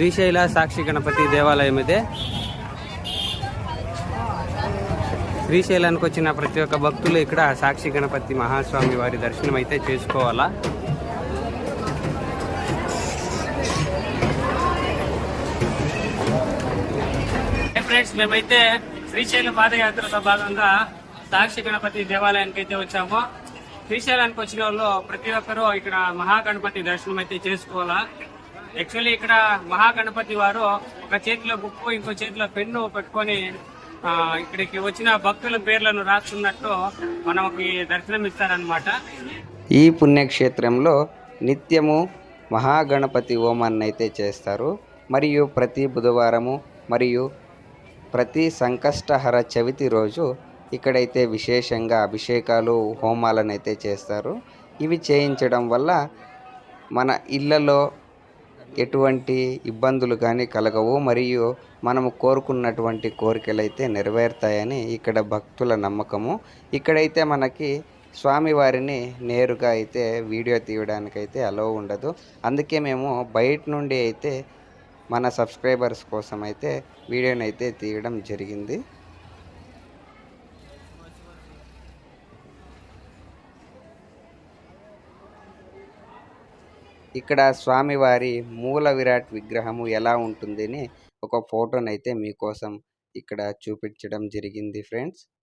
శ్రీశైల సాక్షి గణపతి దేవాలయం ఇది. శ్రీశైలానికి వచ్చిన ప్రతి ఒక్క భక్తులు ఇక్కడ సాక్షి గణపతి మహాస్వామి వారి దర్శనం అయితే చేసుకోవాలా? ఫ్రెండ్స్ మేమైతే శ్రీశైలం పాదయాత్రలో భాగంగా సాక్షి గణపతి దేవాలయానికి అయితే వచ్చాము. శ్రీశైలానికి వచ్చిన వాళ్ళు ప్రతి ఒక్కరూ ఇక్కడ మహాగణపతి దర్శనం అయితే చేసుకోవాలా? యాక్చువల్లీ ఇక్కడ మహాగణపతి వారు ఒక చేతిలో బుక్కు ఇంకో చేతిలో పెన్ను పెట్టుకొని ఇక్కడికి వచ్చిన భక్తుల పేర్లను రాస్తున్నట్టు మనకి దర్శనం ఇస్తారనమాట ఈ పుణ్యక్షేత్రంలో నిత్యము మహాగణపతి హోమాన్ని అయితే చేస్తారు. మరియు ప్రతి బుధవారము మరియు ప్రతి సంకష్టహర చవితి రోజు ఇక్కడైతే విశేషంగా అభిషేకాలు హోమాలను అయితే చేస్తారు. ఇవి చేయించడం వల్ల మన ఇళ్ళలో ఎటువంటి ఇబ్బందులు కానీ కలగవు. మరియు మనము కోరుకున్నటువంటి కోరికలు అయితే నెరవేరుతాయని ఇక్కడ భక్తుల నమ్మకము. ఇక్కడైతే మనకి స్వామివారిని నేరుగా అయితే వీడియో తీయడానికైతే అలో ఉండదు. అందుకే మేము బయట నుండి అయితే మన సబ్స్క్రైబర్స్ కోసం అయితే వీడియోని అయితే తీయడం జరిగింది. ఇక్కడ స్వామివారి మూల విరాట్ విగ్రహము ఎలా ఉంటుందని ఒక ఫోటోనైతే మీకోసం ఇక్కడ చూపించడం జరిగింది ఫ్రెండ్స్.